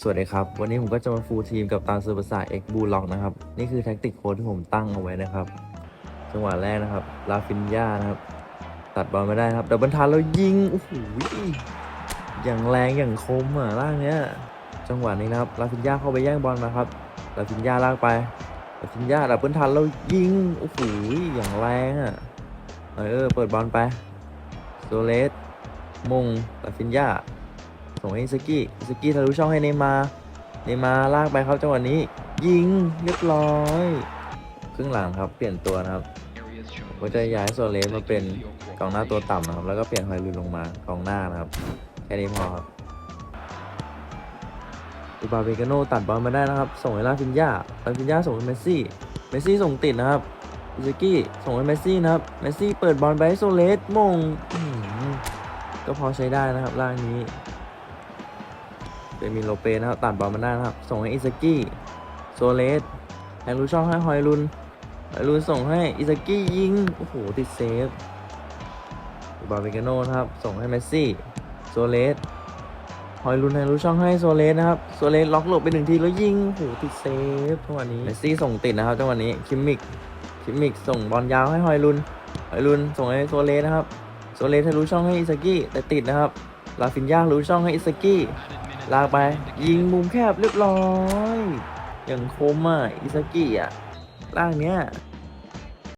สวัสดีครับ วันนี้ผมก็จะมาฟูลทีมกับตาซูเปอร์สาเอ็กบูล็อกนะครับ นี่คือแท็กติกโค้ดที่ผมตั้งเอาไว้นะครับ จังหวะแรกนะครับ ลาฟินยานะครับ ตัดบอลไม่ได้ครับดับเบิลทันแล้วยิงโอ้โหอย่างแรงอย่างคมอะล่างเนี้ย จังหวะนี้นะครับ ลาฟินยาเข้าไปแย่งบอลมาครับ ลาฟินยาลากไป ลาฟินยาดับเบิลทันแล้วยิงโอ้โหอย่างแรงอะเออเปิดบอลไปโซเลสมงลาฟินยา ส่งให้อิสกี้อิสกี้ทะลุช่องให้เนมาร์เนมาร์ลากไปครับจังหวะนี้ ยิงเรียบร้อยครึ่งหลังครับเปลี่ยนตัวนะครับก็จะย้ายโซเลสมาเป็นกองหน้าตัวต่ำนะครับ แล้วก็เปลี่ยนไฮลุนลงมากองหน้านะครับแค่นี้พอครับอุบาเบกาโนตัดบอลมาได้นะครับ ส่งให้ลาฟินยาลาฟินยาส่งให้เมสซี่ เมสซี่ส่งติดนะครับอิสกี้ส่งให้เมสซี่นะครับ เมสซี่เปิดบอลไปให้โซเลสมงก็พอใช้ได้นะครับล่างนี้ เป็นมิโลเปนะครับตัดบอลมาได้นะครับ ส่งให้อิซากิโซเลสแทงรู้ช่องให้ฮอยลุนฮอยลุนส่งให้อิซากิยิง โอ้โห ติดเซฟบาเบกาโนนะครับ ส่งให้เมสซี่โซเลสฮอยลุนแทงรู้ช่องให้โซเลสนะครับ โซเลสล็อกหลบไปหนึ่งทีแล้วยิง โอ้โห ติดเซฟจังหวะนี้ เมสซี่ส่งติดนะครับจังหวะนี้ คิมมิก คิมมิกส่งบอลยาวให้ฮอยลุนฮอยลุนส่งให้โซเลสนะครับ โซเลสทะลุช่องให้อิซากิแต่ติดนะครับ ลาฟินยาทะลุช่องให้อิซากิ ลากไป ยิงมุมแคบเรียบร้อย อย่างคมอะอิซากิอะล่างเนี้ย